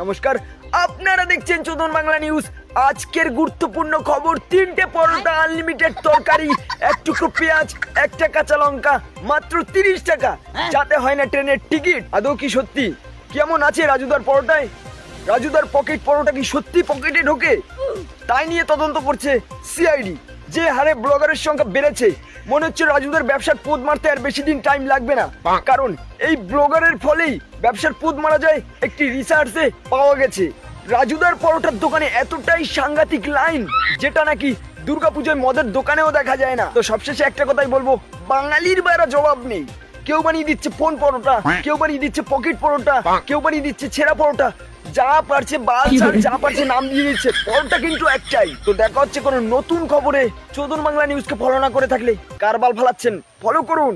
নমস্কার আপনারা দেখছেন চোদন বাংলা নিউজ। আজকের গুরুত্বপূর্ণ খবর তিনটে পরোটা আনলিমিটেড তরকারি এক টুকরো পেঁয়াজ একটা কাঁচা লঙ্কা মাত্র তিরিশ টাকা। যাতে হয় না ট্রেনের টিকিট। আদৌ কি সত্যি? কেমন আছে রাজুদার পরোটায়? রাজুদার পকেট পরোটা কি সত্যি পকেটে ঢোকে? তাই নিয়ে তদন্ত করছে সিআইডি। যে হারে ব্লগারের সংখ্যা বেড়েছে মনে হচ্ছে রাজুদার ব্যবসার পোদ মারতে আর বেশি দিন টাইম লাগবে না। কারণ এই ব্লগারের ফলেই ব্যবসার পোদ মারা যায় একটি রিসার্চে পাওয়া গেছে। রাজুদার পরোটার দোকানে এতটাই সাংঘাতিক লাইন যেটা নাকি দুর্গাপুজোয় মদের দোকানেও দেখা যায় না। তো সবশেষে একটা কথাই বলব বাঙালির বাইরে জবাব নেই। কেউ বানিয়ে দিচ্ছে ফোন পরোটা কেউ বানিয়ে দিচ্ছে পকেট পরোটা কেউ বানিয়ে দিচ্ছে ছেঁড়া পরোটা যা পারছে বাল ছাড় যা পারছে নাম দিয়ে দিচ্ছে ফলটা কিন্তু একটাই। তো দেখা হচ্ছে কোনো নতুন খবরে চোদন বাংলা নিউজকে ফলো না করে থাকলে কার বাল ফালাচ্ছেন? ফলো করুন।